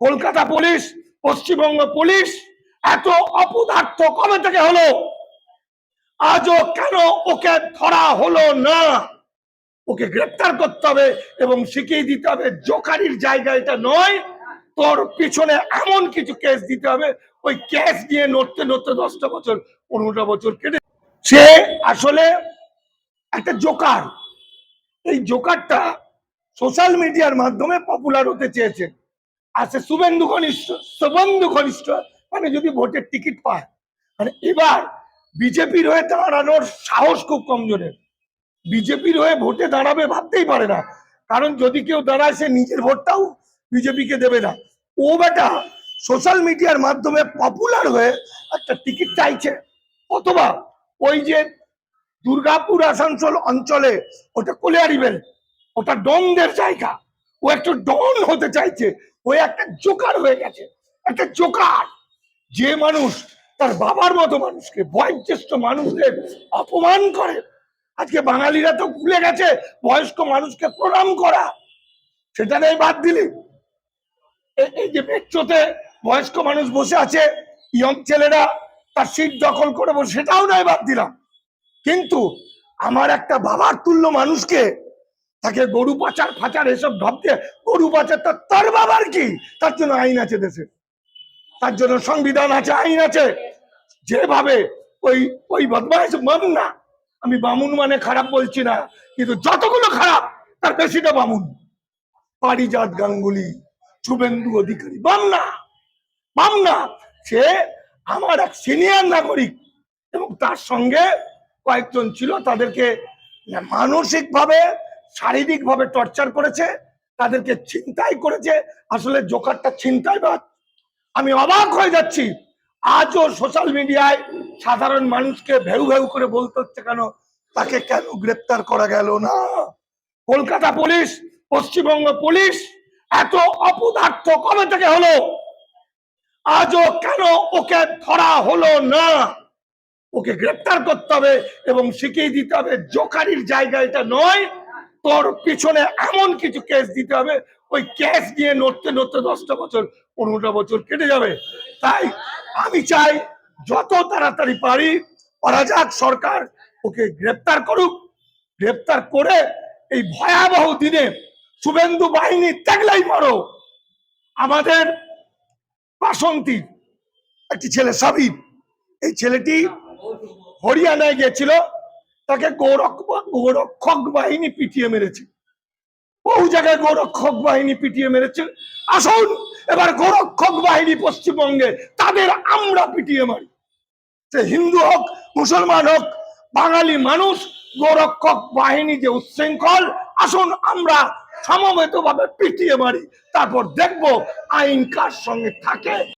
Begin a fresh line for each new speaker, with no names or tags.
Kolkata police, Paschimbanga police, এত অপদার্থ কবে থেকে হলো? আজও কেন ওকে ধরা হলো না? ওকে গ্রেপ্তার করতে হবে এবং শিখিয়ে দিতে হবে, জোকারির জায়গা এটা নয়। তোর পিছনে এমন কিছু কেস দিতে হবে, ওই কেস নিয়ে নড়তে নড়তে দশটা বছর, পনেরোটা বছর কেটে সে আসলে একটা জোকার। এই জোকারটা সোশ্যাল মিডিয়ার মাধ্যমে পপুলার হতে চেয়েছে। সে শুভেন্দু ঘনিষ্ঠ শুভেন্দু ঘনিষ্ঠ। মানে যদি ভোটের টিকিট পায় মানে এবার বিজেপির হয়ে দাঁড়ানোর সাহস খুব কমজোরের বিজেপির হয়ে ভোটে দাঁড়াবে ভাবতেই পারে না। কারণ যদি কেউ দাঁড়ায়, সে নিজের ভোটটাও বিজেপিকে দেবে না। ও বেটা সোশ্যাল মিডিয়ার মাধ্যমে পপুলার হয়ে একটা টিকিট চাইছে। অথবা ওই যে দুর্গাপুর, আসানসোল অঞ্চলে ওটা কোলিয়ারি বেল ওটা ডনদের জায়গা। ও একটু ডন হতে চাইছে। ও একটা জোকার হয়ে গেছে, একটা জোকার। যে মানুষ তার বাবার মতো মানুষকে, বয়োজ্যেষ্ঠ মানুষদের অপমান করে। আজকে বাঙালিরা তো ভুলে গেছে বয়স্ক মানুষকে প্রণাম করা। সেটা নেই বাদ দিলি। এই যে মেট্রোতে বয়স্ক মানুষ বসে আছে, ইয়ং ছেলেরা, তার সিট দখল করে বসে, সেটাও নয় বাদ দিলাম। কিন্তু আমার একটা বাবার তুল্য মানুষকে তাকে গরু পাচার, ফাচার এসব ভাবতে গরু পাচার, তো তার বাবার কি? তার জন্য আইন আছে দেশে। তার জন্য সংবিধান আছে, আইন আছে। যেভাবে ওই ওই বদমাইশ মান না, আমি বামুন মানে খারাপ বলছি না, কিন্তু যতগুলো খারাপ, তার বেশিটা বামুন। পারিজাত গাঙ্গুলি, শুভেন্দু অধিকারী, বাম না বাম না। সে আমার এক সিনিয়র নাগরিক, এবং তার সঙ্গে কয়েকজন ছিল তাদেরকে মানসিক ভাবে শারীরিক ভাবে টর্চার করেছে, তাদেরকে চিন্তাই করেছে। আসলে জোকারটা চিন্তাই বাদ আমি অবাক হয়ে যাচ্ছি। আজও সোশ্যাল মিডিয়ায় সাধারণ মানুষকে ভেউ ভেউ করে বলতে হচ্ছে কেন, তাকে কেন গ্রেপ্তার করা গেল না? কলকাতা পুলিশ, পশ্চিমবঙ্গ পুলিশ, এত অপদার্থ কবে থেকে হলো? আজও কেন ওকে ধরা হলো না? ওকে গ্রেপ্তার করতে হবে এবং শিখিয়ে দিতে হবে, জোকারির জায়গা এটা নয়। তোর পিছনে এমন কিছু কেস দিতে হবে, ওই কেস নিয়ে নড়তে নড়তে দশটা বছর, পনেরোটা বছর কেটে যাবে। তাই আমি চাই যত তাড়াতাড়ি পারি করা যাক সরকার ওকে গ্রেপ্তার করুক। গ্রেপ্তার করে এই ভয়াবহ দিনে শুভেন্দু বাহিনী ত্যাগলাই মারো। আমাদের বাসন্তী একটি ছেলে সাবিব এই ছেলেটি হরিয়ানায় গিয়েছিল। তাকে গৌরক্ষ- গৌরক্ষক বাহিনী পিটিয়ে মেরেছে। বহু জায়গায় গৌরক্ষক বাহিনী পিটিয়ে মেরেছে। আসুন, এবার গৌরক্ষক বাহিনী পশ্চিমবঙ্গে, তাদের আমরা পিটিয়ে মারি। সে হিন্দু হোক, মুসলমান হোক, বাঙালি মানুষ, গৌরক্ষক বাহিনী যে উচ্ছৃঙ্খল, আসুন আমরা সমবেত ভাবে পিটিয়ে মারি। তারপর দেখব আইন কার সঙ্গে থাকে।